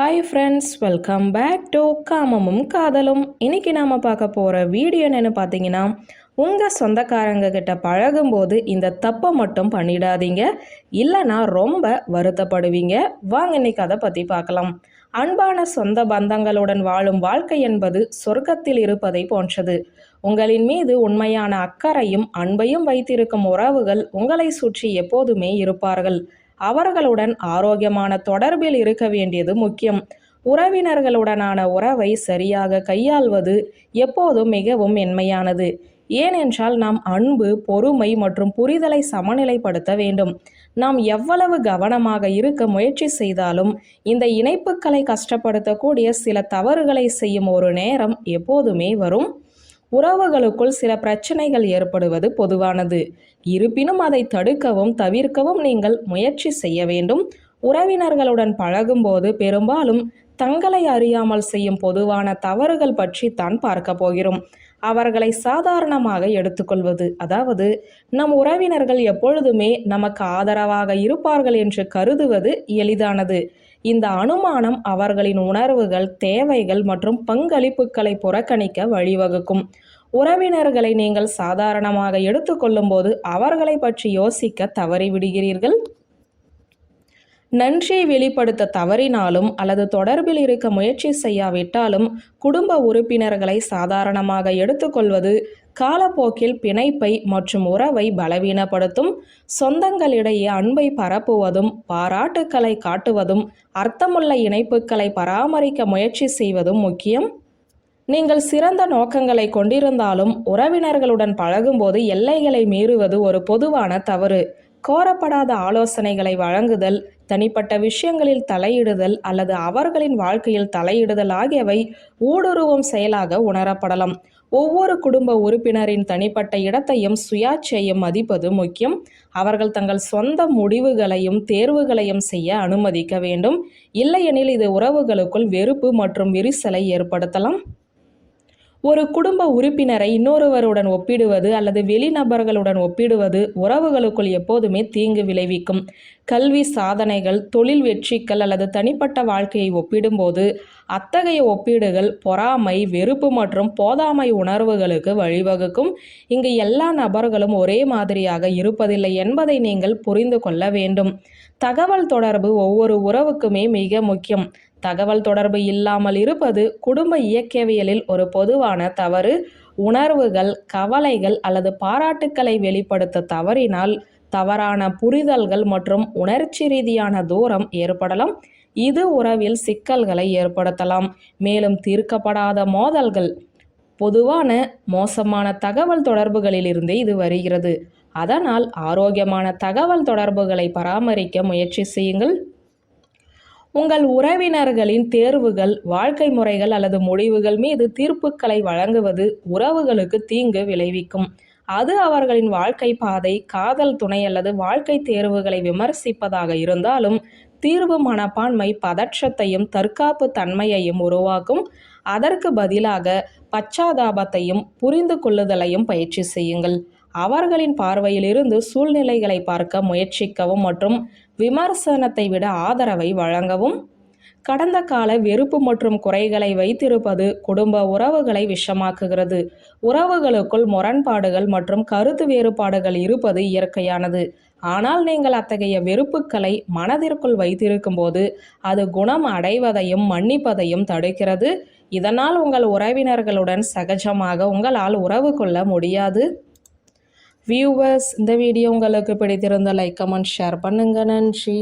Hi friends welcome back to காமமும் காதலும் இன்னைக்கு நாம் பார்க்க போகிற வீடியோ என்னென்னு பார்த்தீங்கன்னா உங்கள் சொந்தக்காரங்க கிட்ட பழகும்போது இந்த தப்பை மட்டும் பண்ணிடாதீங்க. இல்லைன்னா ரொம்ப வருத்தப்படுவீங்க. வாங்க இன்னைக்கு அதை பற்றி பார்க்கலாம். அன்பான சொந்த பந்தங்களுடன் வாழும் வாழ்க்கை என்பது சொர்க்கத்தில் இருப்பதை போன்றது. உங்களின் மீது உண்மையான அக்கறையும் அன்பையும் வைத்திருக்கும் உறவுகள் உங்களை சுற்றி எப்போதுமே இருப்பார்கள். அவர்களுடன் ஆரோக்கியமான தொடர்பில் இருக்க வேண்டியது முக்கியம். உறவினர்களுடனான உறவை சரியாக கையாள்வது எப்போதும் மிகவும் மென்மையானது. ஏனென்றால் நாம் அன்பு பொறுமை மற்றும் புரிதலை சமநிலைப்படுத்த வேண்டும். நாம் எவ்வளவு கவனமாக இருக்க முயற்சி செய்தாலும் இந்த இணைப்புகளை கஷ்டப்படுத்தக்கூடிய சில தவறுகளை செய்யும் ஒரு நேரம் எப்போதுமே வரும். உறவுகளுக்குள் சில பிரச்சனைகள் ஏற்படுவது பொதுவானது. இருப்பினும் அதை தடுக்கவும் தவிர்க்கவும் நீங்கள் முயற்சி செய்ய வேண்டும். உறவினர்களுடன் பழகும்போது பெரும்பாலும் தங்களை அறியாமல் செய்யும் பொதுவான தவறுகள் பற்றி தான் பார்க்க போகிறோம். அவர்களை சாதாரணமாக எடுத்துக்கொள்வது. அதாவது நம் உறவினர்கள் எப்பொழுதுமே நமக்கு ஆதரவாக இருப்பார்கள் என்று கருதுவது எளிதானது. இந்த அனுமானம் அவர்களின் உணர்வுகள் தேவைகள் மற்றும் பங்களிப்புகளை புறக்கணிக்க வழிவகுக்கும். உறவினர்களை நீங்கள் சாதாரணமாக எடுத்துக்கொள்ளும்போது அவர்களை பற்றி யோசிக்க தவறிவிடுகிறீர்கள். நன்றியை வெளிப்படுத்த தவறினாலும் அல்லது தொடர்பில் இருக்க முயற்சி செய்யாவிட்டாலும் குடும்ப உறுப்பினர்களை சாதாரணமாக எடுத்துக்கொள்வது காலப்போக்கில் பிணைப்பை மற்றும் உறவை பலவீனப்படுத்தும் சொந்தங்களிடையே அன்பை பரப்புவதும் பாராட்டுக்களை காட்டுவதும் அர்த்தமுள்ள இணைப்புகளை பராமரிக்க முயற்சி செய்வதும் முக்கியம். நீங்கள் சிறந்த நோக்கங்களை கொண்டிருந்தாலும் உறவினர்களுடன் பழகும்போது எல்லைகளை மீறுவது ஒரு பொதுவான தவறு. கோரப்படாத ஆலோசனைகளை வழங்குதல் தனிப்பட்ட விஷயங்களில் தலையிடுதல் அல்லது அவர்களின் வாழ்க்கையில் தலையிடுதல் ஆகியவை ஊடுருவும் செயலாக உணரப்படலாம். ஒவ்வொரு குடும்ப உறுப்பினரின் தனிப்பட்ட இடத்தையும் சுயாட்சியையும் மதிப்பது முக்கியம். அவர்கள் தங்கள் சொந்த முடிவுகளையும் தேர்வுகளையும் செய்ய அனுமதிக்க வேண்டும். இல்லையெனில் இது உறவுகளுக்குள் வெறுப்பு மற்றும் விரிசலை ஏற்படுத்தலாம். ஒரு குடும்ப உறுப்பினரை இன்னொருவருடன் ஒப்பிடுவது அல்லது வெளிநபர்களுடன் ஒப்பிடுவது உறவுகளுக்குள் எப்போதுமே தீங்கு விளைவிக்கும். கல்வி சாதனைகள் தொழில் வெற்றிகள் அல்லது தனிப்பட்ட வாழ்க்கையை ஒப்பிடும்போது அத்தகைய ஒப்பீடுகள் பொறாமை வெறுப்பு மற்றும் போதாமை உணர்வுகளுக்கு வழிவகுக்கும். இங்கு எல்லா நபர்களும் ஒரே மாதிரியாக இருப்பதில்லை என்பதை நீங்கள் புரிந்து கொள்ள வேண்டும். தகவல் தொடர்பு ஒவ்வொரு உறவுக்குமே மிக முக்கியம். தகவல் தொடர்பு இல்லாமல் இருப்பது குடும்ப இயக்கவியலில் ஒரு பொதுவான தவறு. உணர்வுகள் கவலைகள் அல்லது பாராட்டுக்களை வெளிப்படுத்த தவறினால் தவறான புரிதல்கள் மற்றும் உணர்ச்சி ரீதியான தூரம் ஏற்படலாம். இது உறவில் சிக்கல்களை ஏற்படுத்தலாம். மேலும் தீர்க்கப்படாத மோதல்கள். பொதுவான மோசமான தகவல் தொடர்புகளிலிருந்தே இது வருகிறது. அதனால் ஆரோக்கியமான தகவல் தொடர்புகளை பராமரிக்க முயற்சி செய்யுங்கள். உங்கள் உறவினர்களின் தேர்வுகள் வாழ்க்கை முறைகள் அல்லது முடிவுகள் மீது தீர்ப்புகளை வழங்குவது உறவுகளுக்கு தீங்கு விளைவிக்கும். அது அவர்களின் வாழ்க்கை பாதை காதல் துணை அல்லது வாழ்க்கை தேர்வுகளை விமர்சிப்பதாக இருந்தாலும் தீர்வு மனப்பான்மை பதற்றத்தையும் தற்காப்பு தன்மையையும் உருவாக்கும். அதற்கு பதிலாக பச்சாதாபத்தையும் புரிந்து கொள்ளுதலையும் பயிற்சி செய்யுங்கள். அவர்களின் பார்வையிலிருந்து சூழ்நிலைகளை பார்க்க முயற்சிக்கவும் மற்றும் விமர்சனத்தை விட ஆதரவை வழங்கவும். கடந்த கால வெறுப்பு மற்றும் குறைகளை வைத்திருப்பது குடும்ப உறவுகளை விஷமாக்குகிறது. உறவுகளுக்குள் முரண்பாடுகள் மற்றும் கருத்து வேறுபாடுகள் இருப்பது இயற்கையானது. ஆனால் நீங்கள் அத்தகைய வெறுப்புகளை மனதிற்குள் வைத்திருக்கும் போது அது குணம் அடைவதையும் மன்னிப்பதையும் தடுக்கிறது. இதனால் உங்கள் உறவினர்களுடன் சகஜமாக உங்களால் உறவு கொள்ள முடியாது. வியூவர்ஸ் இந்த வீடியோ உங்களுக்கு பிடித்திருந்த லைக் கமெண்ட் ஷேர் பண்ணுங்க. நன்றி.